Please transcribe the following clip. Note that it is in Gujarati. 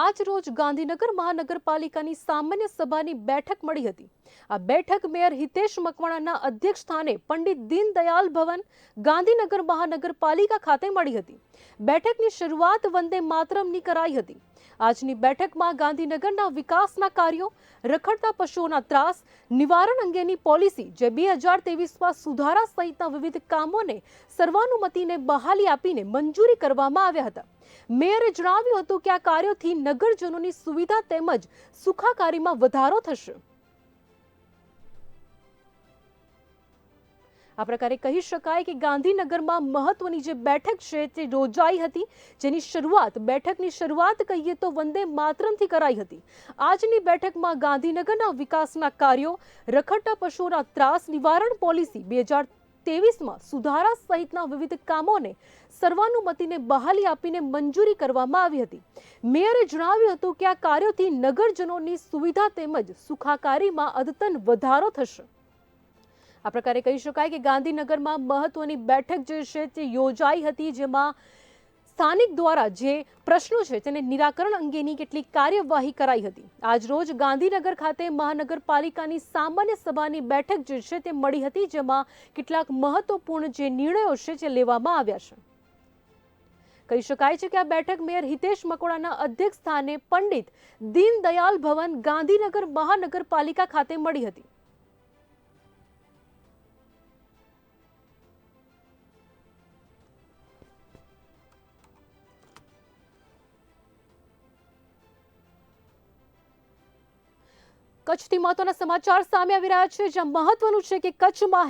આજ રોજ ગાંધીનગર મહાનગરપાલિકાની સામાન્ય સભાની બેઠક મળી હતી. આ બેઠક મેયર હિતેશ મકવાણાના અધ્યક્ષ સ્થાને પંડિત દીનદયાલ ભવન ગાંધીનગર મહાનગરપાલિકા ખાતે મળી હતી. બેઠકની શરૂઆત વંદે માતરમની કરાઈ હતી. આજની બેઠકમાં ગાંધીનગરના વિકાસના કાર્યો, રખડતા પશુઓના ત્રાસ, નિવારણ અંગેની પોલિસી જે બે હજાર તેવીસમાં સુધારા સહિતના વિવિધ કામોને સર્વાનુમતિને બહાલી આપીને મંજૂરી કરવામાં આવ્યા હતા. મેયરે જણાવ્યું હતું કે આ કાર્યોથી નગરજનોની સુવિધા તેમજ સુખાકારીમાં વધારો થશે. આ પ્રકારે કહી શકાય કે ગાંધીનગરમાં મહત્વની જે બેઠક છે તે યોજાઈ હતી, જેની શરૂઆત, બેઠકની શરૂઆત કહીએ તો વંદે માતરમથી કરાઈ હતી. આજની બેઠકમાં ગાંધીનગરના વિકાસના કાર્યો, રખડતા પશુઓના ત્રાસ નિવારણ પોલિસી બે હજાર તેવીસમાં સુધારા સહિતના વિવિધ કામોને સર્વાનુમતિને બહાલી આપીને મંજૂરી કરવામાં આવી હતી. મેયરે જણાવ્યું હતું કે આ કાર્યોથી નગરજનોની સુવિધા તેમજ સુખાકારીમાં અદતન વધારો થશે. આ પ્રકારે કહી શકાય કે ગાંધીનગરમાં મહત્વની બેઠક જે છે તે યોજાઈ હતી, જેમાં સ્થાનિક દ્વારા જે પ્રશ્નો છે તેને નિરાકરણ અંગેની કેટલીક કાર્યવાહી કરાઈ હતી. આજ રોજ ગાંધીનગર ખાતે મહાનગરપાલિકાની સામાન્ય સભાની બેઠક જે છે તે મળી હતી, જેમાં કેટલાક મહત્વપૂર્ણ જે નિર્ણયો છે જે લેવામાં આવ્યા છે. કહી શકાય છે કે આ બેઠક મેયર હિતેશ મકોડાના અધ્યક્ષ સ્થાને પંડિત દીનદયાલ ભવન ગાંધીનગર મહાનગરપાલિકા ખાતે મળી હતી. કચ્છથી મહત્વના સમાચાર સામે આવી રહ્યા છે. જ્યાં મહત્વનું છે કે કચ્છમાં